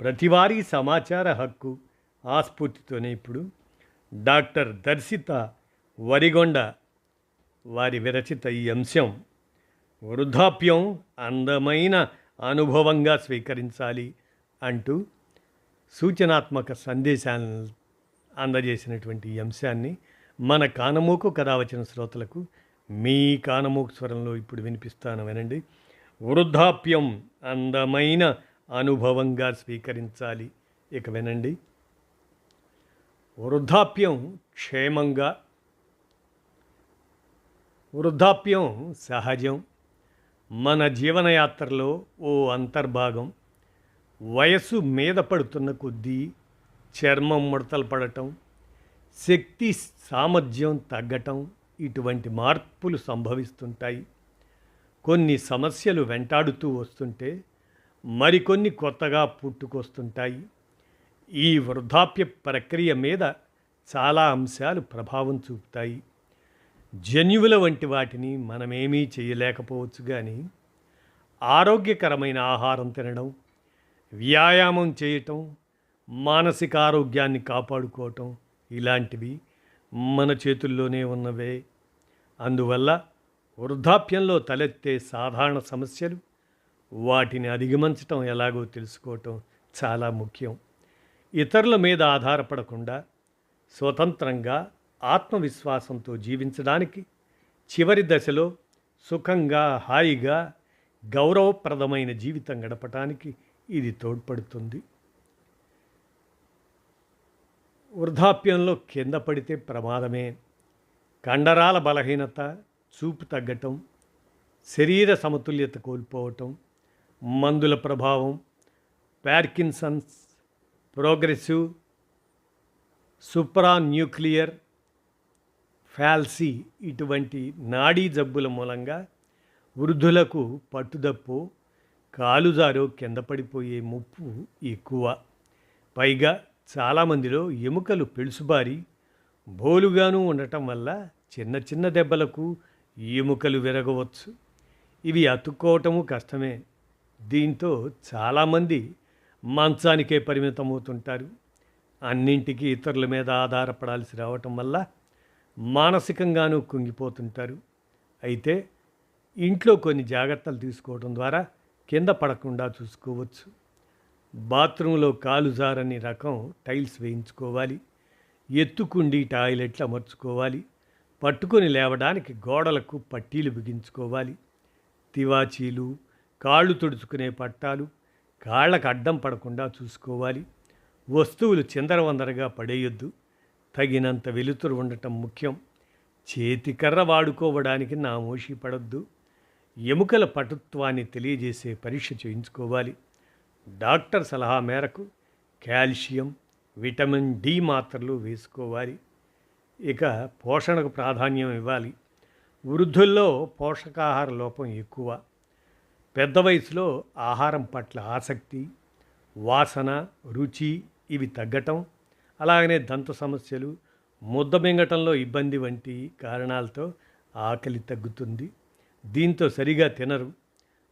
ప్రతివారీ సమాచార హక్కు ఆస్ఫూర్తితోనే ఇప్పుడు డాక్టర్ దర్శిత వరిగొండ వారి విరచిత ఈ అంశం వృద్ధాప్యం అందమైన అనుభవంగా స్వీకరించాలి అంటూ సూచనాత్మక సందేశాలను అందజేసినటువంటి ఈ అంశాన్ని మన కానమూకు కథ వచ్చిన శ్రోతలకు మీ కానమూకు స్వరంలో ఇప్పుడు వినిపిస్తాను వినండి. వృద్ధాప్యం అందమైన అనుభవంగా స్వీకరించాలి. ఇక వినండి. వృద్ధాప్యం క్షేమంగా. వృద్ధాప్యం సహజం. మన జీవనయాత్రలో ఓ అంతర్భాగం. వయస్సు మీద పడుతున్న కొద్దీ చర్మం ముడతలు పడటం శక్తి సామర్థ్యం తగ్గటం ఇటువంటి మార్పులు సంభవిస్తుంటాయి. కొన్ని సమస్యలు వెంటాడుతూ వస్తుంటే మరికొన్ని కొత్తగా పుట్టుకొస్తుంటాయి. ఈ వృద్ధాప్య ప్రక్రియ మీద చాలా అంశాలు ప్రభావం చూపుతాయి. జన్యువుల వంటి వాటిని మనమేమీ చేయలేకపోవచ్చు కానీ ఆరోగ్యకరమైన ఆహారం తినడం వ్యాయామం చేయటం మానసిక ఆరోగ్యాన్ని కాపాడుకోవటం ఇలాంటివి మన చేతుల్లోనే ఉన్నవే. అందువల్ల వృద్ధాప్యంలో తలెత్తే సాధారణ సమస్యలు వాటిని అధిగమించటం ఎలాగో తెలుసుకోవటం చాలా ముఖ్యం. ఇతరుల మీద ఆధారపడకుండా స్వతంత్రంగా ఆత్మవిశ్వాసంతో జీవించడానికి చివరి దశలో సుఖంగా హాయిగా గౌరవప్రదమైన జీవితం గడపటానికి ఇది తోడ్పడుతుంది. వృద్ధాప్యంలో కింద పడితే ప్రమాదమే. కండరాల బలహీనత చూపు తగ్గటం శరీర సమతుల్యత కోల్పోవటం మందుల ప్రభావం Parkinson's progressive supra nuclear palsy ఇటువంటి నాడీ జబ్బుల మూలంగా వృద్ధులకు పట్టుదప్పు కాలుజారో కింద పడిపోయే ముప్పు ఎక్కువ. పైగా చాలామందిలో ఎముకలు పెలుసుబారి బోలుగాను ఉండటం వల్ల చిన్న చిన్న దెబ్బలకు ఎముకలు విరగవచ్చు. ఇవి అతుక్కోవటము కష్టమే. దీంతో చాలామంది మంచానికే పరిమితమవుతుంటారు. అన్నింటికీ ఇతరుల మీద ఆధారపడాల్సి రావటం వల్ల మానసికంగానూ కుంగిపోతుంటారు. అయితే ఇంట్లో కొన్ని జాగ్రత్తలు తీసుకోవడం ద్వారా కింద పడకుండా చూసుకోవచ్చు. బాత్రూంలో కాలు జారని రకం టైల్స్ వేయించుకోవాలి. ఎత్తుకుండి టాయిలెట్లు అమర్చుకోవాలి. పట్టుకొని లేవడానికి గోడలకు పట్టీలు బిగించుకోవాలి. తివాచీలు కాళ్ళు తుడుచుకునే పట్టాలు కాళ్ళకు అడ్డం పడకుండా చూసుకోవాలి. వస్తువులు చిందరవందరగా పడేయొద్దు. తగినంత వెలుతురు ఉండటం ముఖ్యం. చేతికర్ర వాడుకోవడానికి నా మోషి పడొద్దు. ఎముకల పటుత్వాన్ని తెలియజేసే పరీక్ష చేయించుకోవాలి. డాక్టర్ సలహా మేరకు కాల్షియం విటమిన్ డి మాత్రలు వేసుకోవాలి. ఇక పోషణకు ప్రాధాన్యం ఇవ్వాలి. వృద్ధుల్లో పోషకాహార లోపం ఎక్కువ. పెద్ద వయసులో ఆహారం పట్ల ఆసక్తి వాసన రుచి ఇవి తగ్గటం అలాగనే దంత సమస్యలు ముద్ద మింగటంలో ఇబ్బంది వంటి కారణాలతో ఆకలి తగ్గుతుంది. దీంతో సరిగా తినరు.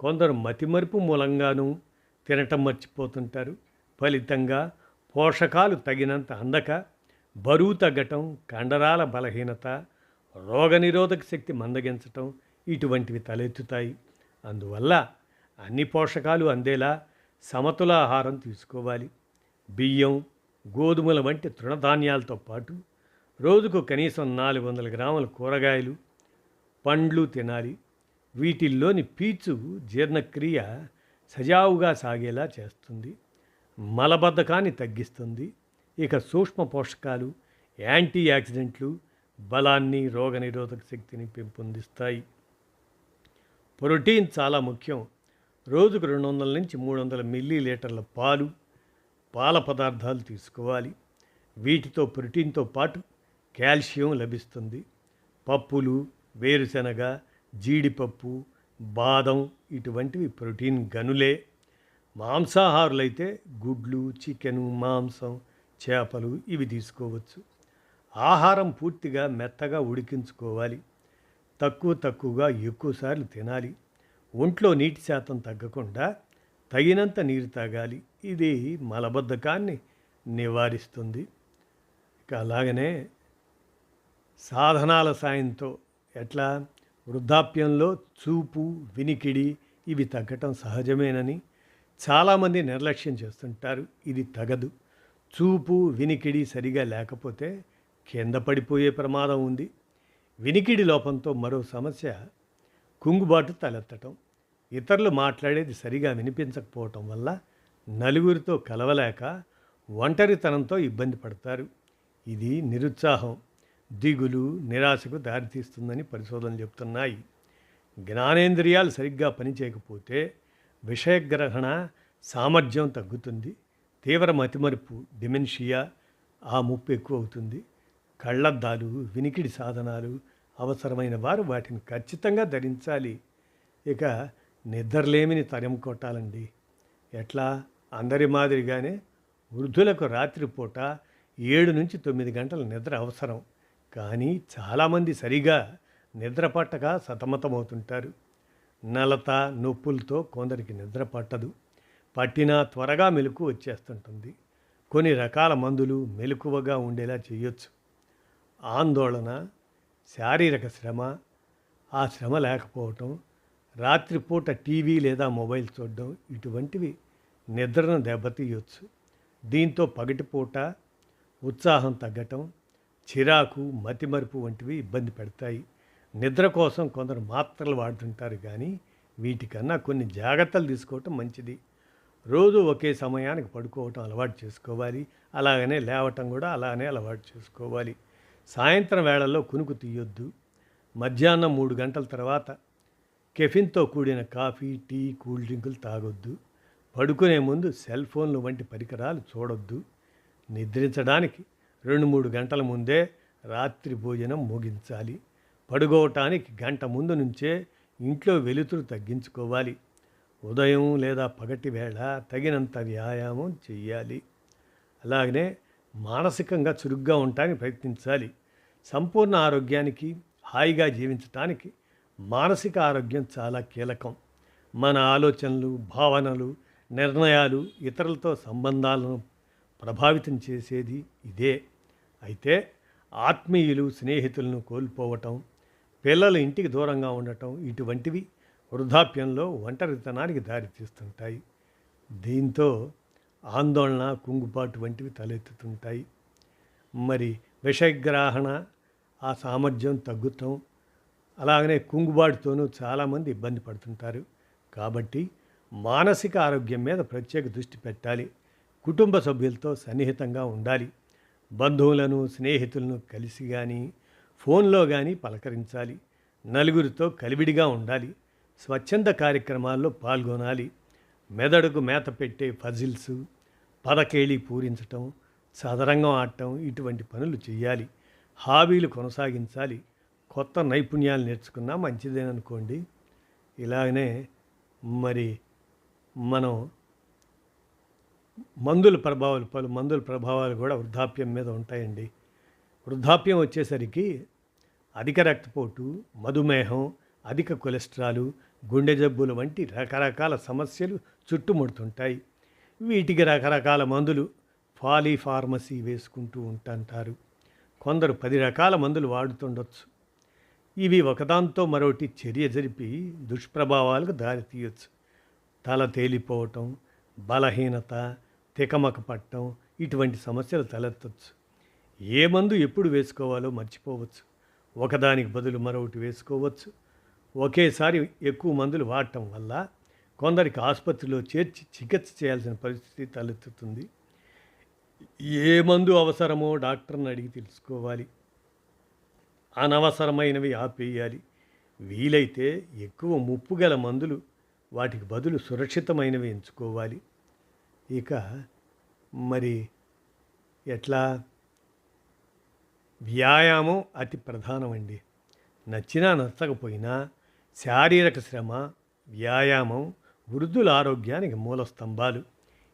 కొందరు మతిమరుపు మూలంగానూ తినటం మర్చిపోతుంటారు. ఫలితంగా పోషకాలు తగినంత అందక బరువు తగ్గటం కండరాల బలహీనత రోగనిరోధక శక్తి మందగించటం ఇటువంటివి తలెత్తుతాయి. అందువల్ల అన్ని పోషకాలు అందేలా సమతుల ఆహారం తీసుకోవాలి. బియ్యం గోధుమల వంటి తృణధాన్యాలతో పాటు రోజుకు కనీసం నాలుగు వందల గ్రాముల కూరగాయలు పండ్లు తినాలి. వీటిల్లోని పీచు జీర్ణక్రియ సజావుగా సాగేలా చేస్తుంది. మలబద్ధకాన్ని తగ్గిస్తుంది. ఇక సూక్ష్మ పోషకాలు యాంటీ యాక్సిడెంట్లు బలాన్ని రోగనిరోధక శక్తిని పెంపొందిస్తాయి. ప్రోటీన్ చాలా ముఖ్యం. రోజుకు రెండు వందల నుంచి మూడు వందల మిల్లీ లీటర్ల పాలు పాల పదార్థాలు తీసుకోవాలి. వీటితో ప్రోటీన్తో పాటు కాల్షియం లభిస్తుంది. పప్పులు వేరుశనగ జీడిపప్పు బాదం ఇటువంటివి ప్రోటీన్ గనులే. మాంసాహారులైతే గుడ్లు చికెను మాంసం చేపలు ఇవి తీసుకోవచ్చు. ఆహారం పూర్తిగా మెత్తగా ఉడికించుకోవాలి. తక్కువ తక్కువగా ఎక్కువసార్లు తినాలి. ఒంట్లో నీటి శాతం తగ్గకుండా తగినంత నీరు తాగాలి. ఇది మలబద్ధకాన్ని నివారిస్తుంది. ఇక అలాగనే సాధనాల సాయంతో ఎట్లా? వృద్ధాప్యంలో చూపు వినికిడి ఇవి తగ్గటం సహజమేనని చాలామంది నిర్లక్ష్యం చేస్తుంటారు. ఇది తగదు. చూపు వినికిడి సరిగా లేకపోతే కింద పడిపోయే ప్రమాదం ఉంది. వినికిడి లోపంతో మరో సమస్య కుంగుబాటు తలెత్తటం. ఇతరులు మాట్లాడేది సరిగా వినిపించకపోవటం వల్ల నలుగురితో కలవలేక ఒంటరితనంతో ఇబ్బంది పడతారు. ఇది నిరుత్సాహం దిగులు నిరాశకు దారితీస్తుందని పరిశోధనలు చెబుతున్నాయి జ్ఞానేంద్రియాలు సరిగ్గా పనిచేయకపోతే విషయగ్రహణ సామర్థ్యం తగ్గుతుంది. తీవ్ర మతిమరుపు డిమెన్షియా ఆ ముప్పు ఎక్కువ అవుతుంది కళ్ళద్దాలు వినికిడి సాధనాలు అవసరమైన వారు వాటిని ఖచ్చితంగా ధరించాలి. ఇక నిద్రలేమిని తరం కొట్టాలండి. ఎట్లా? అందరి మాదిరిగానే వృద్ధులకు రాత్రిపూట ఏడు నుంచి తొమ్మిది గంటల నిద్ర అవసరం. కానీ చాలామంది సరిగా నిద్ర పట్టక సతమతమవుతుంటారు. నలత నొప్పులతో కొందరికి నిద్ర పట్టదు. పట్టినా త్వరగా మెలకు వచ్చేస్తుంటుంది. కొన్ని రకాల మందులు మెలకువగా ఉండేలా చేయొచ్చు. ఆందోళన శారీరక శ్రమ ఆ శ్రమ లేకపోవటం రాత్రిపూట టీవీ లేదా మొబైల్ చూడడం ఇటువంటివి నిద్రను దెబ్బతీయొచ్చు. దీంతో పగటిపూట ఉత్సాహం తగ్గటం చిరాకు మతిమరుపు వంటివి ఇబ్బంది పెడతాయి. నిద్ర కోసం కొందరు మాత్రలు వాడుతుంటారు కానీ వీటికన్నా కొన్ని జాగ్రత్తలు తీసుకోవటం మంచిది. రోజు ఒకే సమయానికి పడుకోవటం అలవాటు చేసుకోవాలి. అలాగనే లేవటం కూడా అలానే అలవాటు చేసుకోవాలి. సాయంత్రం వేళల్లో కునుకు తీయొద్దు. మధ్యాహ్నం మూడు గంటల తర్వాత కెఫిన్తో కూడిన కాఫీ టీ కూల్ డ్రింకులు తాగొద్దు. పడుకునే ముందు సెల్ ఫోన్లు వంటి పరికరాలు చూడొద్దు. నిద్రించడానికి రెండు మూడు గంటల ముందే రాత్రి భోజనం ముగించాలి. పడుకోవటానికి గంట ముందు నుంచే ఇంట్లో వెలుతురు తగ్గించుకోవాలి. ఉదయం లేదా పగటి వేళ తగినంత వ్యాయామం చేయాలి అలాగనే మానసికంగా చురుగ్గా ఉండటానికి ప్రయత్నించాలి. సంపూర్ణ ఆరోగ్యానికి హాయిగా జీవించటానికి మానసిక ఆరోగ్యం చాలా కీలకం. మన ఆలోచనలు భావనలు నిర్ణయాలు ఇతరులతో సంబంధాలను ప్రభావితం చేసేది ఇదే. అయితే ఆత్మీయులు స్నేహితులను కోల్పోవటం పిల్లలు ఇంటికి దూరంగా ఉండటం ఇటువంటివి వృద్ధాప్యంలో ఒంటరితనానికి దారితీస్తుంటాయి. దీంతో ఆందోళన కుంగుబాటు వంటివి తలెత్తుతుంటాయి. మరి విషగ్రహణ ఆ సామర్థ్యం తగ్గుతాం. అలాగనే కుంగుబాటుతోనూ చాలామంది ఇబ్బంది పడుతుంటారు. కాబట్టి మానసిక ఆరోగ్యం మీద ప్రత్యేక దృష్టి పెట్టాలి. కుటుంబ సభ్యులతో సన్నిహితంగా ఉండాలి. బంధువులను స్నేహితులను కలిసి కానీ ఫోన్లో కానీ పలకరించాలి. నలుగురితో కలివిడిగా ఉండాలి. స్వచ్ఛంద కార్యక్రమాల్లో పాల్గొనాలి. మెదడుకు మేత పెట్టే ఫజిల్స్ పదకేళి పూరించటం చదరంగం ఆడటం ఇటువంటి పనులు చేయాలి హాబీలు కొనసాగించాలి. కొత్త నైపుణ్యాలు నేర్చుకున్నా మంచిదేననుకోండి. ఇలాగనే మరి మనం మందుల ప్రభావాలు పలు మందుల ప్రభావాలు కూడా వృద్ధాప్యం మీద ఉంటాయండి. వృద్ధాప్యం వచ్చేసరికి అధిక రక్తపోటు మధుమేహం అధిక కొలెస్ట్రాలు గుండె జబ్బులు వంటి రకరకాల సమస్యలు చుట్టుముడుతుంటాయి. వీటికి రకరకాల మందులు ఫాలీ ఫార్మసీ వేసుకుంటూ ఉంటుంటారు. కొందరు పది రకాల మందులు వాడుతుండొచ్చు. ఇవి ఒకదాంతో మరొకటి చర్య జరిపి దుష్ప్రభావాలకు దారితీయొచ్చు తల తేలిపోవటం బలహీనత తికమక పట్టడం ఇటువంటి సమస్యలు తలెత్తవచ్చు ఏ మందు ఎప్పుడు వేసుకోవాలో మర్చిపోవచ్చు. ఒకదానికి బదులు మరొకటి వేసుకోవచ్చు. ఒకేసారి ఎక్కువ మందులు వాడటం వల్ల కొందరికి ఆసుపత్రిలో చేర్చి చికిత్స చేయాల్సిన పరిస్థితి తలెత్తుతుంది. ఏ మందు అవసరమో డాక్టర్ని అడిగి తెలుసుకోవాలి. అనవసరమైనవి ఆపేయాలి. వీలైతే ఎక్కువ ముప్పు గల మందులు వాటికి బదులు సురక్షితమైనవి ఎంచుకోవాలి. ఇక మరి ఎట్లా? వ్యాయామం అతి ప్రధానమండి. నచ్చినా నచ్చకపోయినా శారీరక శ్రమ వ్యాయామం వృద్ధుల ఆరోగ్యానికి మూల స్తంభాలు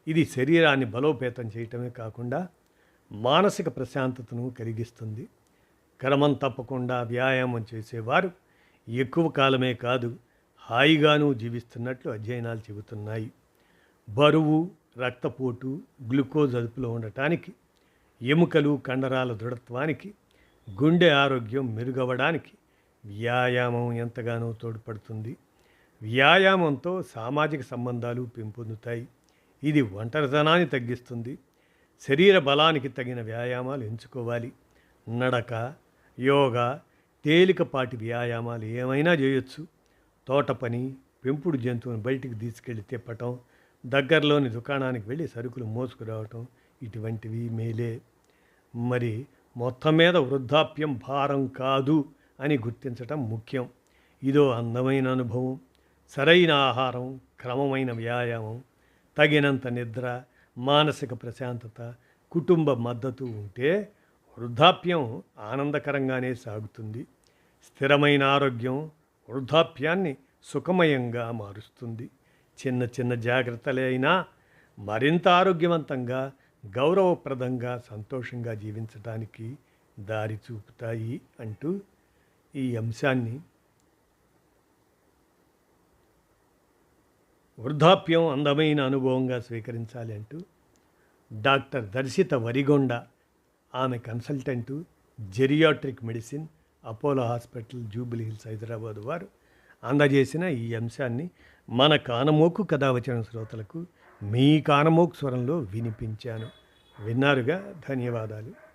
ఇది శరీరాన్ని బలోపేతం చేయటమే కాకుండా మానసిక ప్రశాంతతను కలిగిస్తుంది. క్రమం తప్పకుండా వ్యాయామం చేసేవారు ఎక్కువ కాలమే కాదు హాయిగాను జీవిస్తున్నట్లు అధ్యయనాలు చెబుతున్నాయి. బరువు రక్తపోటు గ్లూకోజ్ అదుపులో ఉండటానికి ఎముకలు కండరాల దృఢత్వానికి గుండె ఆరోగ్యం మెరుగవడానికి వ్యాయామం ఎంతగానో తోడ్పడుతుంది. వ్యాయామంతో సామాజిక సంబంధాలు పెంపొందుతాయి. ఇది ఒంటరితనాన్ని తగ్గిస్తుంది. శరీర బలానికి తగిన వ్యాయామాలు ఎంచుకోవాలి. నడక యోగా తేలికపాటి వ్యాయామాలు ఏమైనా చేయొచ్చు. తోట పని పెంపుడు జంతువుని బయటికి తీసుకెళ్ళి తిప్పటం దగ్గరలోని దుకాణానికి వెళ్ళి సరుకులు మోసుకురావటం ఇటువంటివి మేలే. మరి మొత్తం మీద వృద్ధాప్యం భారం కాదు అని గుర్తించటం ముఖ్యం. ఇదో అందమైన అనుభవం. సరైన ఆహారం క్రమమైన వ్యాయామం తగినంత నిద్ర మానసిక ప్రశాంతత కుటుంబ మద్దతు ఉంటే వృద్ధాప్యం ఆనందకరంగానే సాగుతుంది. స్థిరమైన ఆరోగ్యం వృద్ధాప్యాన్ని సుఖమయంగా మారుస్తుంది. చిన్న చిన్న జాగ్రత్తలే అయినా మరింత ఆరోగ్యవంతంగా గౌరవప్రదంగా సంతోషంగా జీవించడానికి దారి చూపుతాయి అంటూ ఈ అంశాన్ని వృద్ధాప్యం అందమైన అనుభవంగా స్వీకరించాలి అంటూ డాక్టర్ దర్శిత వరిగొండ ఆమె consultant geriatric medicine Apollo hospital Jubilee Hills Hyderabad వారు అందజేసిన ఈ అంశాన్ని మన కానమోకు కథ వచ్చిన శ్రోతలకు మీ కానమోకు స్వరంలో వినిపించాను. విన్నారుగా? ధన్యవాదాలు.